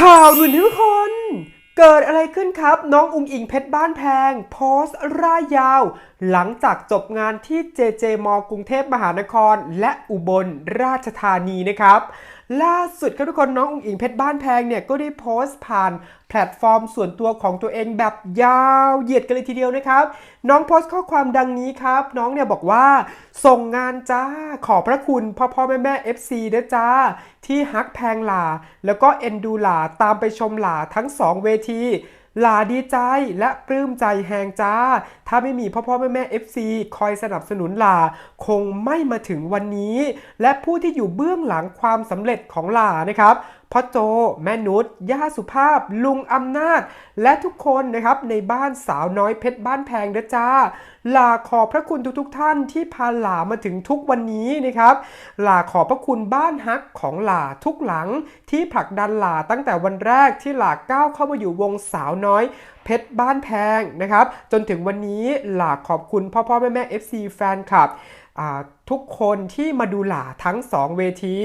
ข่าวด่วนทุกคน เกิดอะไรขึ้นครับ น้องอุงอิงเพชรบ้านแพง โพสต์ร่ายยาว หลังจากจบงานที่เจเจมกรุงเทพมหานคร และอุบลราชธานีนะครับ ล่าสุดครับทุกคนน้องอุงอิงเพชรบ้านแพงเนี่ยก็ได้โพสต์ผ่านแพลตฟอร์มส่วนตัวของตัวเองแบบยาวเหยียดกันเลยทีเดียวนะครับ น้องโพสต์ข้อความดังนี้ครับ น้องเนี่ยบอกว่า ส่งงานจ้าขอพระคุณพ่อพ่อแม่แม่ FC ด้วยจ้า ที่ฮักแพงหลา แล้วก็เอ็นดูหลาตามไปชมหลาทั้งสองเวที หลาดีใจและปลื้มใจแหงจ้า ถ้าไม่มีพ่อพ่อแม่แม่ FC คอยสนับสนุนหลาคงไม่มาถึงวันนี้ และผู้ที่อยู่เบื้องหลังความสำเร็จของหลานะครับ พ่อโจ แม่นุชย่าสุภาพ ลุงอำนาจ และทุกคนนะครับในบ้านสาวน้อยเพชรบ้านแพงเด้อจ้า ลาขอบพระคุณทุกๆทท่านที่พาหลามาถึงทุกวันนี้นะครับ ลาขอบพระคุณบ้านฮักของหลาทุกหลังที่ผลักดันหลาตั้งแต่วันแรกที่หลาก้าวเข้ามาอยู่วงสาวน้อยเพชรบ้านแพงนะครับ จนถึงวันนี้หลาขอบคุณพ่อพ่อแม่แม่ FC แฟนคลับอ่า ทุกคนที่มาดูหลาทั้ง 2 เวที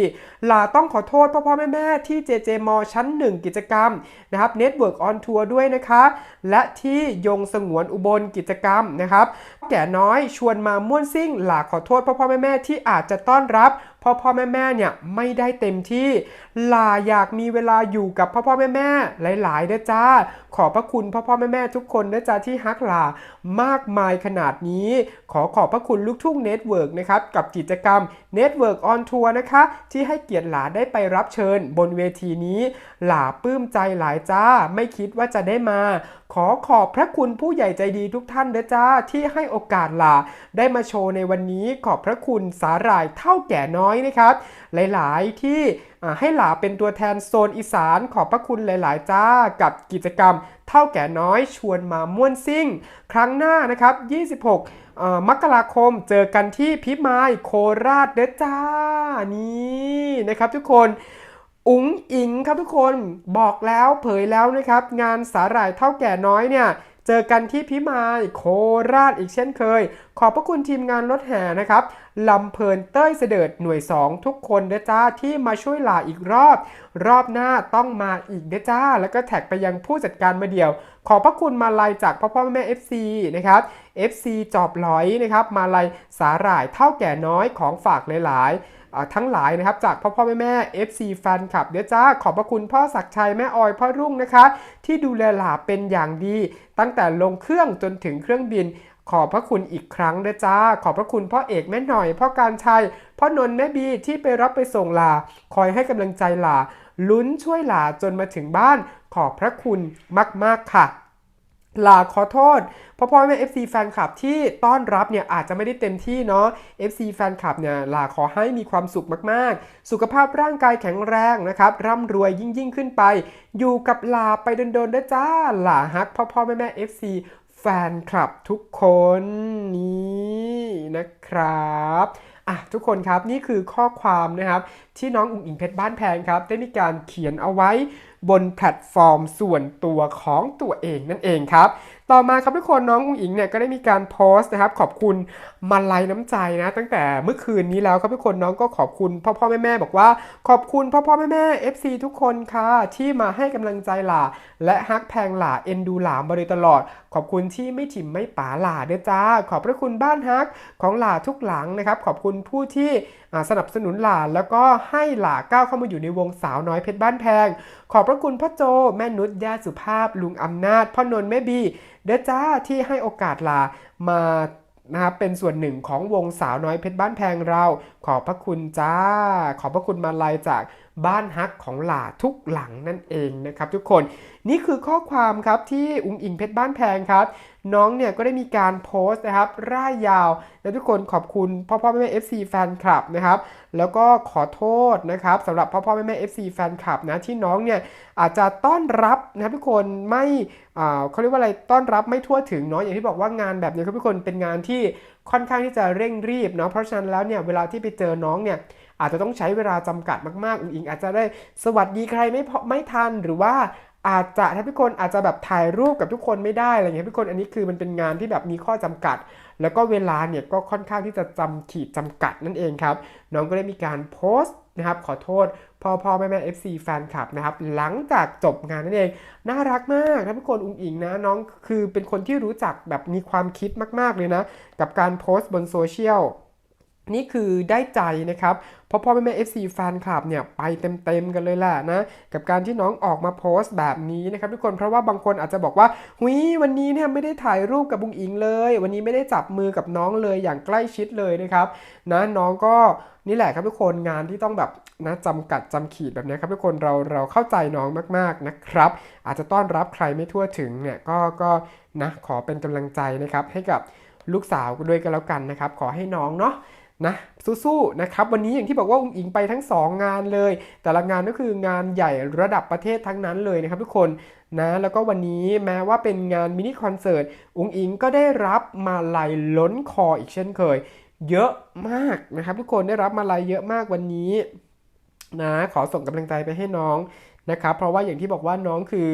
หลาต้องขอโทษพ่อพ่อแม่แม่ที่ JJ มชั้น 1 กิจกรรมนะครับ Network on Tour ด้วยนะคะ และที่ยงสงวนอุบลกิจกรรมนะครับ แก่น้อยชวนมาม่วนซิ่งหลาขอโทษพ่อพ่อแม่แม่ที่อาจจะต้อนรับ พ่อพ่อแม่แม่เนี่ยไม่ได้เต็มที่ลาอยากมีเวลาอยู่กับพ่อพ่อแม่แม่หลายๆนะจ้า ขอพระคุณพ่อพ่อแม่แม่ทุกคนนะจ้าที่ฮักลามากมายขนาดนี้ ขอขอบพระคุณลูกทุ่งเน็ตเวิร์กนะครับกับกิจกรรม Network on Tour นะคะ ที่ให้เกียรติหลาได้ไปรับเชิญบนเวทีนี้ หลาปลื้มใจหลายจ้า ไม่คิดว่าจะได้มา ขอขอบพระคุณผู้ใหญ่ใจดีทุกท่านเด้อจ้าที่ให้โอกาสหลาได้มาโชว์ในวันนี้ขอบพระคุณสาหร่ายเท่าแก่น้อยนะครับ หลายๆ ที่ให้หลาเป็นตัวแทนโซนอีสานขอบพระคุณหลาย ๆ จ้ากับกิจกรรม เท่าแก่น้อยชวนมาม่วนซิ่ง ครั้งหน้านะครับ 26 มกราคมเจอกันที่พิมายโคราชเด้อจ้านี่นะครับทุกคนอุ๋งอิงครับทุกคนบอกแล้วเผยแล้วนะครับ งานสาหร่ายเท่าแก่น้อยเนี่ย เจอกันที่พิมายโคราชอีกเช่นเคย ขอบพระคุณทีมงานรถแห่นะครับลำเพลินเต้ยเสดิร์ดหน่วย 2 ทุกคนเด้จ้าที่มาช่วยหลาอีกรอบ รอบหน้าต้องมาอีกเด้จ้า แล้วก็แท็กไปยังผู้จัดการมาเดียว ขอบพระคุณมาลัยจากพ่อพ่อแม่ FC นะครับ FC จอบหลอยนะครับ มาลัยสาหร่ายเท่าแก่น้อยของฝากหลายๆ ทั้งหลายนะครับจากพ่อพ่อแม่แม่ FC แฟนคลับเดี๋ยวจ้าขอบพระคุณพ่อศักชัยแม่ออยพ่อรุ่งนะคะ ที่ดูแลหลาเป็นอย่างดี ตั้งแต่ลงเครื่องจนถึงเครื่องบินขอบพระคุณอีกครั้งเด้อจ้า ขอบพระคุณพ่อเอกแม่หน่อย พ่อการชัย พ่อนนท์แม่บีที่ไปรับไปส่งหลา คอยให้กำลังใจหลาลุ้นช่วยหลาจนมาถึงบ้าน ขอบพระคุณมาก ๆ ค่ะ ลาขอโทษพ่อพ่อแม่ FC แฟนคลับที่ต้อนรับเนี่ยอาจจะไม่ได้เต็มที่เนาะ FC แฟนคลับเนี่ยลาขอให้มีความสุขมากๆ สุขภาพร่างกายแข็งแรงนะครับ ร่ำรวยยิ่งยิ่งๆขึ้นไป อยู่กับลาไปโดนๆด้วยจ้าลาฮักพ่อพ่อแม่แม่ FC แฟนคลับทุกคนนี่นะครับอะทุกคนครับนี่คือข้อความนะครับที่น้องอุ๋งอิงเพชรบ้านแพงครับ ได้มีการเขียนเอาไว้บนแพลตฟอร์มส่วนตัวของตัวเองนั่นเองครับ ต่อมาครับทุกคนน้องอุ๋งอิงเนี่ยก็ได้มีการโพสต์นะครับ ขอบคุณมาลัยน้ำใจนะ ตั้งแต่เมื่อคืนนี้แล้วครับทุกคนน้องก็ขอบคุณพ่อพ่อแม่แม่บอกว่า ขอบคุณพ่อพ่อแม่แม่ FC ทุกคนค่ะ ที่มาให้กำลังใจหล่าและฮักแพงหล่าเอ็นดูหลามาโดยตลอด ขอบคุณที่ไม่ถิ่มไม่ป๋าหล่าเด้อจ้า ขอบพระคุณบ้านฮักของหล่าทุกหลังนะครับ ขอบคุณผู้ที่ สนับสนุนหลานแล้วก็ให้หลาก้าวเข้ามาอยู่ในวงสาวน้อยเพชรบ้านแพง ขอบพระคุณพ่อโจ แม่นุชย่าสุภาพ ลุงอำนาจ พ่อนนท์แม่บี เด้อจ้าที่ให้โอกาสหลามานะครับเป็นส่วนหนึ่งของวงสาวน้อยเพชรบ้านแพงเรา ขอบพระคุณจ้า ขอบพระคุณมาลายจาก บ้านฮักของหลาทุกหลังนั่นเองนะครับทุกคนนี่คือข้อความครับที่อุ๋งอิงเพชรบ้านแพงครับน้องเนี่ยก็ได้มีการโพสต์นะครับร่ายยาว และทุกคนขอบคุณพ่อพ่อแม่แม่ FC แฟนคลับนะครับแล้วก็ขอโทษนะครับสำหรับพ่อพ่อแม่แม่ FC แฟนคลับนะที่น้องเนี่ยอาจจะต้อนรับนะครับทุกคนไม่เขาเรียกว่าอะไรต้อนรับไม่ทั่วถึงเนาะอย่างที่บอกว่างานแบบนี้ครับทุกคนเป็นงานที่ค่อนข้างที่จะเร่งรีบเนาะเพราะฉะนั้นแล้วเนี่ยเวลาที่ไปเจอน้องเนี่ย อาจจะต้องใช้เวลาจำกัดมากๆ อุ๋งอิงอาจจะได้สวัสดีใครไม่ไม่ทันหรือว่าอาจจะถ้าทุกคนอาจจะแบบถ่ายรูปกับทุกคนไม่ได้อะไรเงี้ยทุกคนอันนี้คือมันเป็นงานที่แบบมีข้อจำกัด แล้วก็เวลาเนี่ยก็ค่อนข้างที่จะจำขีดจำกัดนั่นเองครับ น้องก็ได้มีการโพสต์นะครับ ขอโทษพ่อพ่อแม่แม่ FC แฟนคลับนะครับ หลังจากจบงานนั่นเอง น่ารักมากนะทุกคนอุ้งอิงนะ น้องคือเป็นคนที่รู้จักแบบมีความคิดมาก ๆเลยนะ กับการโพสต์บนโซเชียล นี่คือได้ใจนะครับเพราะพ่อแม่แม่ FC แฟนคลับเนี่ยไปเต็มๆกันเลยแหละนะ กับการที่น้องออกมาโพสต์แบบนี้นะครับทุกคนเพราะว่าบางคนอาจจะบอกว่าหุยวันนี้เนี่ยไม่ได้ถ่ายรูปกับบุงอิงเลย วันนี้ไม่ได้จับมือกับน้องเลยอย่างใกล้ชิดเลยนะครับนะน้องก็นี่แหละครับทุกคนงานที่ต้องแบบนะจำกัดจำขีดแบบนี้ครับทุกคนเราเราเข้าใจน้องมากๆนะครับ อาจจะต้อนรับใครไม่ทั่วถึงเนี่ยก็ก็นะขอเป็นกำลังใจนะครับให้กับลูกสาวด้วยกันแล้วกันนะครับขอให้น้องเนาะ นะสู้ๆนะครับวันนี้อย่างที่บอกว่าอุ้งอิงไปทั้ง 2 งานเลย แต่ละงานก็คืองานใหญ่ระดับประเทศทั้งนั้นเลยนะครับทุกคนนะแล้วก็วันนี้แม้ว่าเป็นงานมินิคอนเสิร์ตอุ้งอิงก็ได้รับมาลัยล้นคออีกเช่นเคย เยอะมากนะครับทุกคนได้รับมาลัยเยอะมากวันนี้นะขอส่งกำลังใจไปให้น้อง นะครับเพราะว่าอย่างที่บอกว่าน้องคือ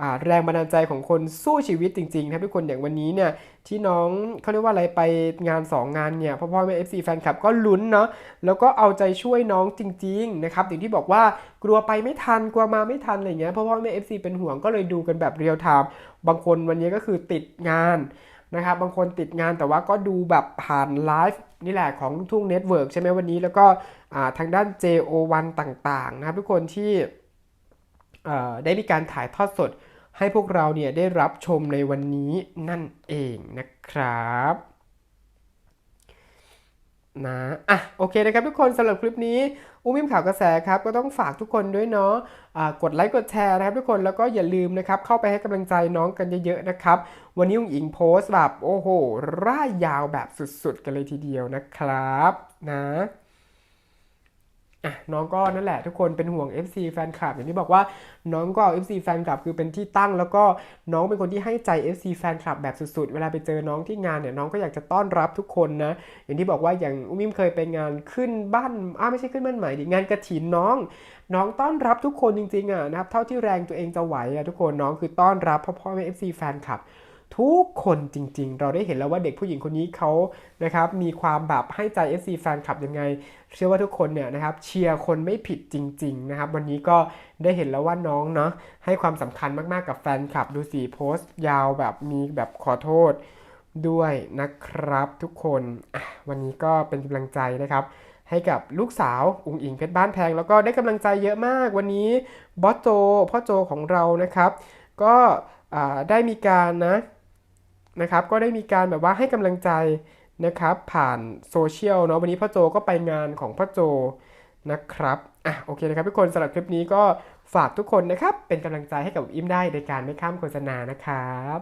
อแรงบันดาลใจของคนสู้ชีวิตจริงๆนะครับทุกคนอย่างวันนี้เนี่ยที่น้องเขาเรียกว่าอะไรไปงาน 2 งานเนี่ยพ่อพ่อแม่ FC แฟนคลับก็ลุ้นเนาะแล้วก็เอาใจช่วยน้องจริงๆนะครับอย่างที่บอกว่ากลัวไปไม่ทันกลัวมาไม่ทันอะไรเงี้ยพ่อพ่อแม่ FC เป็นห่วงก็เลยดูกันแบบเรียลไทม์บางคนวันนี้ก็คือติดงานนะครับบางคนติดงานแต่ว่าก็ดูแบบผ่านไลฟ์นี่แหละของทุ่งเน็ตเวิร์กใช่ไหมวันนี้แล้วก็ทางด้าน JO1 ต่างๆนะครับทุกคนที่ ได้มีการถ่ายทอดสดให้พวกเราเนี่ยได้รับชมในวันนี้นั่นเองนะครับนะอะโอเคนะครับทุกคนสำหรับคลิปนี้อุ้มิมข่าวกระแสครับก็ต้องฝากทุกคนด้วยเนาะอ่ากดไลค์กดแชร์นะครับทุกคนแล้วก็อย่าลืมนะครับเข้าไปให้กำลังใจน้องกันเยอะๆนะครับ วันนี้อุ้งอิงโพสต์แบบโอ้โหร่ายยาวแบบสุดๆ กันเลยทีเดียวนะครับนะ อะน้องก็นั่นแหละทุกคนเป็นห่วง FC แฟนคลับอย่างที่บอกว่าน้องก็เอา FC แฟนคลับคือเป็นที่ตั้ง แล้วก็น้องเป็นคนที่ให้ใจ FC แฟนคลับแบบสุดๆ เวลาไปเจอน้องที่งานเนี่ยน้องก็อยากจะต้อนรับทุกคนนะ อย่างที่บอกว่าอย่างอุ้มิมเคยไปงานขึ้นบ้านอ้าไม่ใช่ขึ้นบ้านใหม่ดิงานกระถินน้อง น้องต้อนรับทุกคนจริงๆอะนะครับเท่าที่แรงตัวเองจะไหวอะทุกคนน้องคือต้อนรับพ่อพ่อแม่ FC แฟนคลับ ทุกคนจริง ๆ เราได้เห็นแล้วว่าเด็กผู้หญิงคนนี้เขานะครับมีความแบบให้ใจ FC แฟนคลับยังไง เชื่อว่าทุกคนเนี่ยนะครับเชียร์คนไม่ผิดจริง ๆ นะครับ วันนี้ก็ได้เห็นแล้วว่าน้องเนาะให้ความสำคัญมากๆกับแฟนคลับดูสีโพสต์ ยาวแบบมีแบบขอโทษด้วยนะครับทุกคนวันนี้ก็เป็นกำลังใจนะครับให้กับลูกสาวอุงอิงเพชรบ้านแพง แล้วก็ได้กำลังใจเยอะมากวันนี้บอสโจพ่อโจของเรานะครับ ก็ได้มีการนะ นะครับ ก็ได้มีการแบบว่าให้กำลังใจนะครับ ผ่านโซเชียลเนาะวันนี้พ่อโจก็ไปงานของพ่อโจนะครับอะโอเคนะครับทุกคนสำหรับคลิปนี้ก็ฝากทุกคนนะครับ เป็นกำลังใจให้กับอิมได้ในการไม่ข้ามโฆษณานะครับ